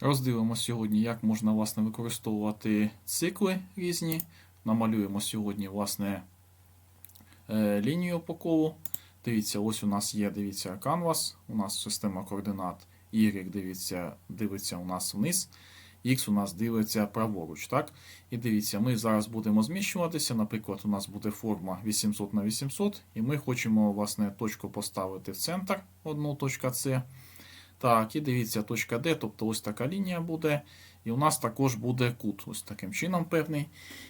Роздивимося сьогодні, як можна власне, використовувати цикли різні. Намалюємо сьогодні власне, е, лінію опакову. Дивіться, ось у нас є дивіться, canvas, у нас система координат Y, дивіться, дивиться у нас вниз, X у нас дивиться праворуч. Так? І дивіться, ми зараз будемо зміщуватися. Наприклад, у нас буде форма 800 на 800, і ми хочемо власне, точку поставити в центр, одну точка С. Так, і дивіться, точка D, тобто ось така лінія буде. І у нас також буде кут, ось таким чином певний.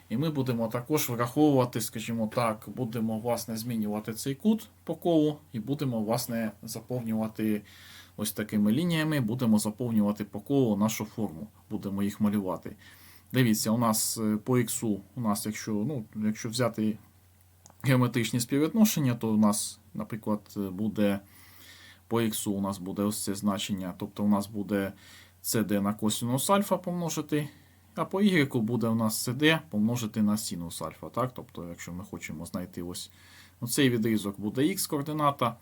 І ми будемо також враховувати, скажімо так, будемо власне змінювати цей кут по колу, і будемо власне заповнювати ось такими лініями, будемо заповнювати по колу нашу форму, будемо їх малювати. Дивіться, у нас е, по X, у нас, якщо, ну, якщо взяти геометричні співвідношення, то у нас, наприклад, буде по X у нас буде ось це значення, тобто у нас буде CD на косинус альфа помножити, а по Y буде у нас CD помножити на синус альфа. Так? Тобто, якщо ми хочемо знайти ось ну, цей відрізок буде X координата,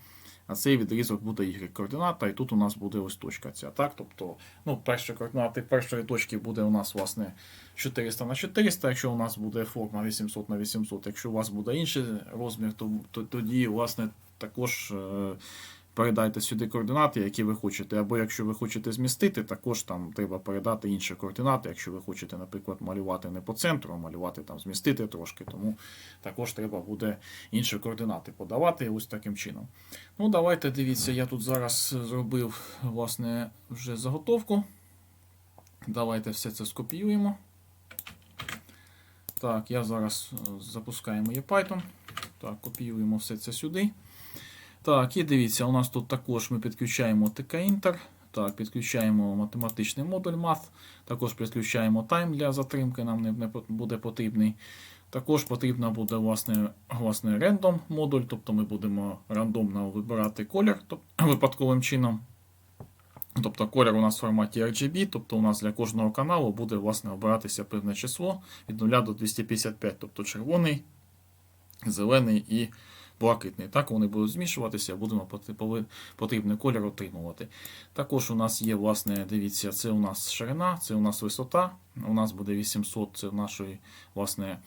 а цей відрізок буде Y координата, і тут у нас буде ось точка ця. Так? Тобто, ну, перші координати першої точки буде у нас власне 400 на 400, якщо у нас буде форма 800 на 800, якщо у вас буде інший розмір, то, то тоді власне також. Передайте сюди координати, які ви хочете. Або якщо ви хочете змістити, також там треба передати інші координати. Якщо ви хочете, наприклад, малювати не по центру, а малювати там, змістити трошки, тому також треба буде інші координати подавати ось таким чином. Ну, давайте дивіться, я тут зараз зробив власне вже заготовку. Давайте все це скопіюємо. Так, я зараз е, запускаю моє Python. Так, копіюємо все це сюди. Так, і дивіться, у нас тут також ми підключаємо TK-Inter. Так, підключаємо математичний модуль Math. Також підключаємо тайм для затримки, нам не, не буде потрібний. Також потрібно буде власне, власне random модуль, тобто ми будемо рандомно вибирати колір тобто, випадковим чином. Тобто колір у нас в форматі RGB, тобто у нас для кожного каналу буде власне обиратися певне число від 0 до 255, тобто червоний, зелений і блакитний. Так вони будуть змішуватися, будемо потрібний колір отримувати. Також у нас є, власне, дивіться, це у нас ширина, це у нас висота. У нас буде 800, це нашої, власне,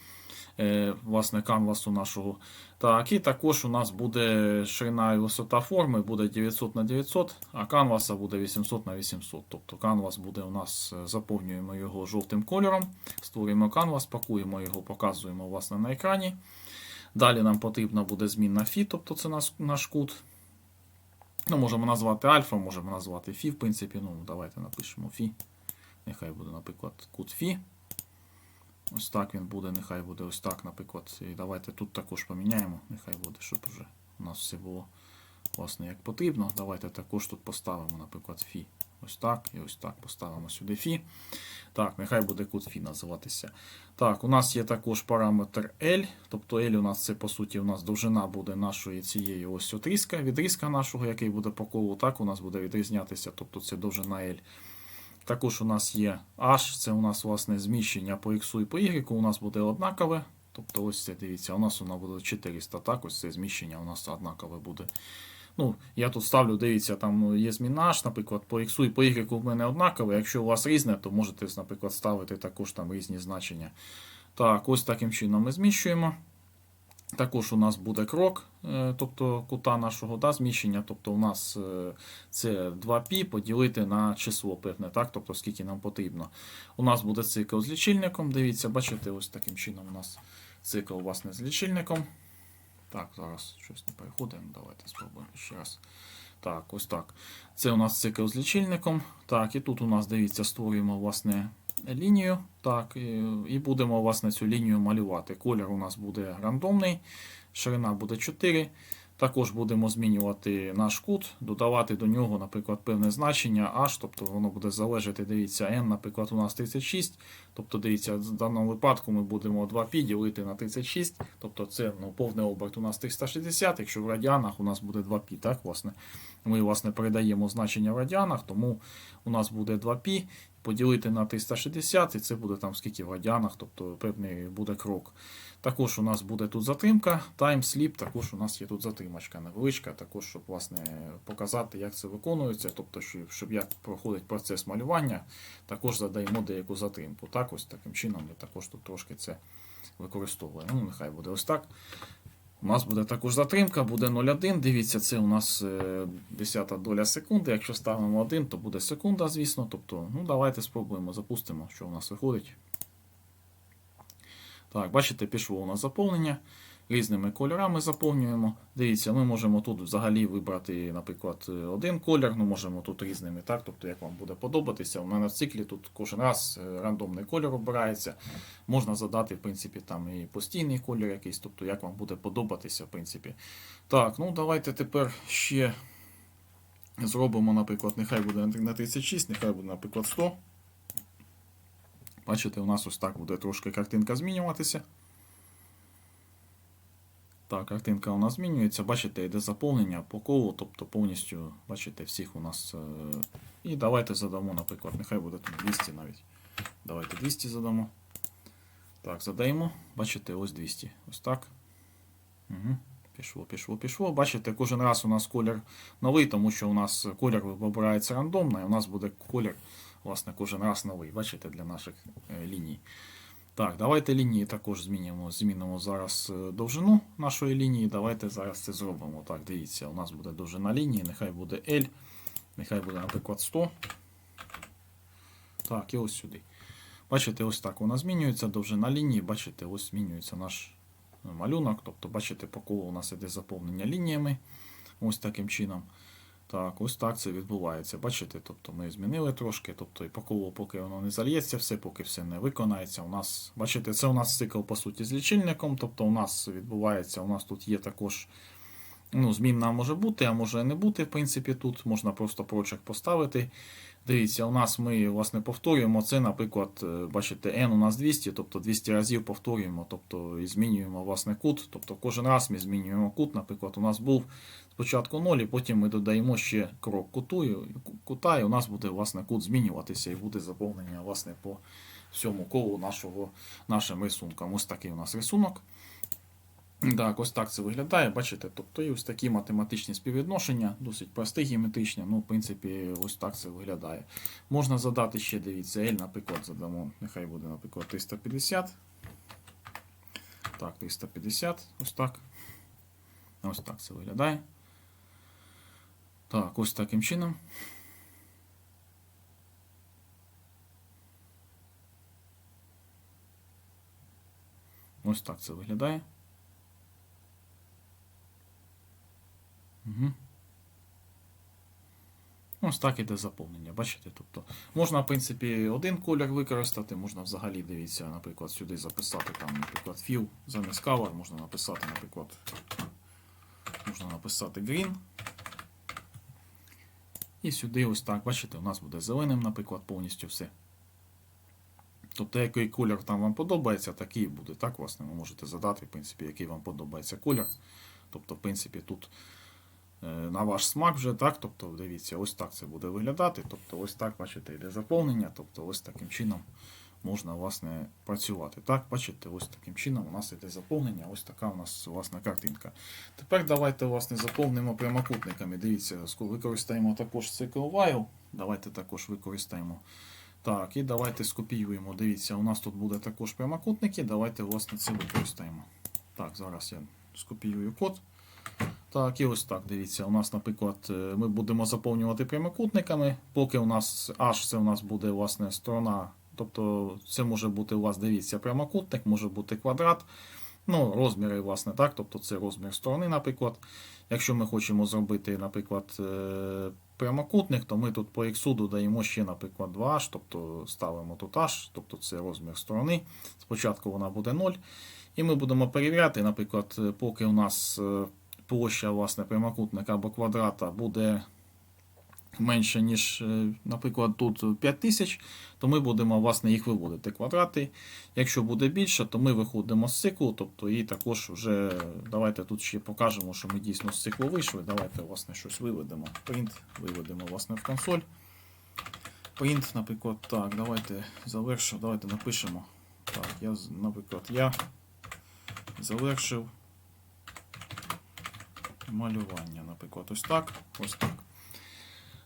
е, власне, канвасу нашого. Так, і також у нас буде ширина і висота форми, буде 900 на 900, а канваса буде 800 на 800. Тобто канвас буде у нас, е, заповнюємо його жовтим кольором, створюємо канвас, пакуємо його, показуємо власне, на екрані. Далі нам потрібна буде змінна Фі, тобто це наш, кут. Ну, Можемо назвати альфа, можемо назвати Фі, в принципі. Ну, Давайте напишемо Фі. Нехай буде, наприклад, кут Фі. Ось так він буде, нехай буде ось так, наприклад. І давайте тут також поміняємо. Нехай буде, щоб вже у нас все було власне як потрібно. Давайте також тут поставимо, наприклад, Фі. Ось так і ось так поставимо сюди Фі. Так, нехай буде кут Фі називатися. Так, у нас є також параметр L. Тобто L у нас це, по суті, у нас довжина буде нашої цієї ось отрізка, відрізка нашого, який буде по колу. Так, у нас буде відрізнятися, тобто це довжина L. Також у нас є H, це у нас власне зміщення по X і по Y, у нас буде однакове. Тобто, ось це дивіться, у нас воно буде 400. Так, ось це зміщення у нас однакове буде. Ну, Я тут ставлю, дивіться, там є зміна H, наприклад, по X і по Y в мене однакове. Якщо у вас різне, то можете, наприклад, ставити також там різні значення. Так, ось таким чином ми зміщуємо. Також у нас буде крок, е, тобто кута нашого да, зміщення. Тобто у нас е, це 2π поділити на число певне, так, тобто скільки нам потрібно. У нас буде цикл з лічильником. Дивіться, бачите, ось таким чином у нас цикл власне, з лічильником. Так, зараз щось не переходимо. Давайте спробуємо ще раз. Так, ось так. Це у нас цикл з лічильником. Так, і тут у нас, дивіться, створюємо власне лінію. Так, і будемо власне цю лінію малювати. Колір у нас буде рандомний, ширина буде 4. Також будемо змінювати наш кут, додавати до нього, наприклад, певне значення H, тобто воно буде залежати, дивіться, n, наприклад, у нас 36. Тобто, дивіться, в даному випадку ми будемо 2π ділити на 36. Тобто це ну, повний оберт у нас 360, якщо в радіанах у нас буде 2π. так, власне. Ми власне, передаємо значення в радіанах, тому у нас буде 2π поділити на 360, і це буде там скільки в радіанах, тобто певний буде крок. Також у нас буде тут затримка, таймсліп, також у нас є тут затримочка невеличка, також, щоб власне, показати, як це виконується, тобто, щоб як проходить процес малювання, також задаємо деяку затримку. Так, ось таким чином ми також тут трошки це використовуємо. Ну, нехай буде ось так. У нас буде також затримка, буде 0,1. Дивіться, це у нас е, десята доля секунди. Якщо ставимо 1, то буде секунда, звісно. Тобто, ну давайте спробуємо, запустимо, що у нас виходить. Так, бачите, пішло у нас заповнення. Різними кольорами заповнюємо. Дивіться, ми можемо тут взагалі вибрати, наприклад, один колір, ну можемо тут різними, так, тобто як вам буде подобатися. У мене в циклі тут кожен раз е, рандомний кольор обирається. Можна задати, в принципі, там і постійний колір якийсь, тобто як вам буде подобатися, в принципі. Так, ну давайте тепер ще зробимо, наприклад, нехай буде на 36, нехай буде, наприклад, 100. Бачите, у нас ось так буде трошки картинка змінюватися. Так, картинка у нас змінюється. Бачите, йде заповнення по колу, тобто повністю, бачите, всіх у нас. е, І давайте задамо, наприклад, нехай буде тут 200 навіть. Давайте 200 задамо. Так, задаємо. Бачите, ось 200. Ось так. Угу. Пішло, пішло, пішло. Бачите, кожен раз у нас колір новий, тому що у нас колір вибирається рандомно, і у нас буде колір, власне, кожен раз новий. Бачите, для наших е, ліній. Так, давайте лінії також змінимо. Змінимо зараз е, довжину нашої лінії. Давайте зараз це зробимо. Так, дивіться, у нас буде довжина лінії, нехай буде L, нехай буде, наприклад, 100. Так, і ось сюди. Бачите, ось так вона змінюється, довжина лінії, бачите, ось змінюється наш е, малюнок. Тобто, бачите, по колу у нас іде заповнення лініями. Ось таким чином. Так, ось так це відбувається. Бачите, тобто ми змінили трошки, тобто і по поки воно не зальється, все, поки все не виконається. У нас, бачите, це у нас цикл по суті з лічильником. Тобто у нас відбувається, у нас тут є також. Ну, змінна може бути, а може не бути. В принципі, тут можна просто прочерк поставити. Дивіться, у нас ми власне повторюємо це, наприклад, е, бачите, n у нас 200, тобто 200 разів повторюємо, тобто і змінюємо власне кут. Тобто кожен раз ми змінюємо кут. Наприклад, у нас був спочатку 0, і потім ми додаємо ще крок куту, кута, і у нас буде власне кут змінюватися і буде заповнення власне по всьому колу нашого, нашим рисунком. Ось такий у нас рисунок. Так, ось так це виглядає, бачите, тобто і ось такі математичні співвідношення, досить прості геометричні, ну, в принципі, ось так це виглядає. Можна задати ще, дивіться, L, наприклад, задамо, нехай буде, наприклад, 350. Так, 350, ось так. Ось так це виглядає. Так, ось таким чином. Ось так це виглядає. Угу. Ось так іде заповнення, бачите? Тобто можна, в принципі, один колір використати, можна взагалі, дивіться, наприклад, сюди записати там, наприклад, fill замість color, можна написати, наприклад, можна написати green. І сюди ось так, бачите, у нас буде зеленим, наприклад, повністю все. Тобто, який колір там вам подобається, такий буде. Так, власне, ви можете задати, в принципі, який вам подобається колір. Тобто, в принципі, тут на ваш смак вже так. Тобто, дивіться, ось так це буде виглядати. Тобто, ось так, бачите, йде заповнення. Тобто, ось таким чином можна власне працювати. Так, бачите, ось таким чином у нас йде заповнення. Ось така у нас власне картинка. Тепер давайте власне заповнимо прямокутниками. Дивіться, використаємо також цикл while. Давайте також використаємо. Так, і давайте скопіюємо. Дивіться, у нас тут буде також прямокутники. Давайте, власне, це використаємо. Так, зараз я скопіюю код. Так, і ось так, дивіться, у нас, наприклад, е, ми будемо заповнювати прямокутниками, поки у нас H це у нас буде власне сторона. Тобто це може бути у вас, дивіться, прямокутник, може бути квадрат. Ну, розміри, власне, так. Тобто це розмір сторони, наприклад. Якщо ми хочемо зробити, наприклад, е, прямокутник, то ми тут по x додаємо ще, наприклад, 2h, тобто ставимо тут h, тобто це розмір сторони. Спочатку вона буде 0. І ми будемо перевіряти, наприклад, е, поки у нас площа власне, прямокутника або квадрата буде менше, ніж, е, наприклад, тут 5000, то ми будемо власне, їх виводити квадрати. Якщо буде більше, то ми виходимо з циклу. Тобто, і також вже давайте тут ще покажемо, що ми дійсно з циклу вийшли. Давайте власне, щось виведемо. Print виведемо власне, в консоль. Print, наприклад, так, давайте завершимо, давайте напишемо. Так, я, наприклад, я завершив малювання, наприклад, ось так, ось так.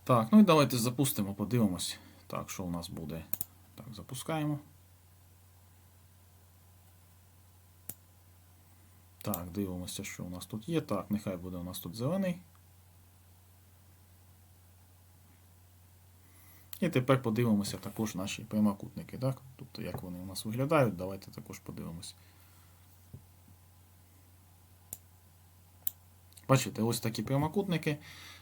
Так, ну і давайте запустимо, подивимось. Так, що у нас буде. Так, запускаємо. Так, дивимося, що у нас тут є. Так, нехай буде у нас тут зелений. І тепер подивимося також наші прямокутники, так? Тобто, як вони у нас виглядають, давайте також подивимося. Бачите, ось такі прямокутники.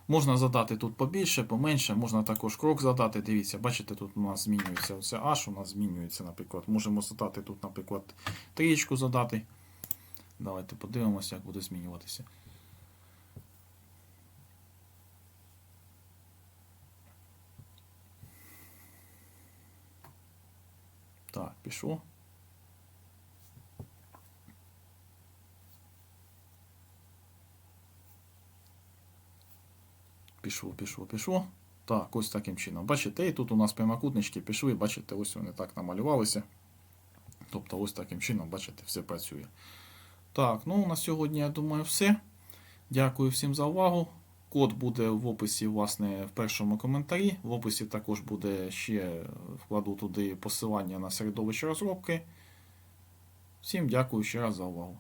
Можна задати тут побільше, поменше, можна також крок задати. Дивіться, бачите, тут у нас змінюється оце H, у нас змінюється, наприклад. Можемо задати тут, наприклад, трієчку задати. Давайте подивимося, як буде змінюватися. Так, пішло. Пішло, пішло, пішло. Так, ось таким чином. Бачите, і тут у нас прямокутнички пішли, бачите, ось вони так намалювалися. Тобто, ось таким чином, бачите, все працює. Так, ну на сьогодні, я думаю, все. Дякую всім за увагу. Код буде в описі, власне, в першому коментарі. В описі також буде ще вкладу туди посилання на середовище розробки. Всім дякую ще раз за увагу.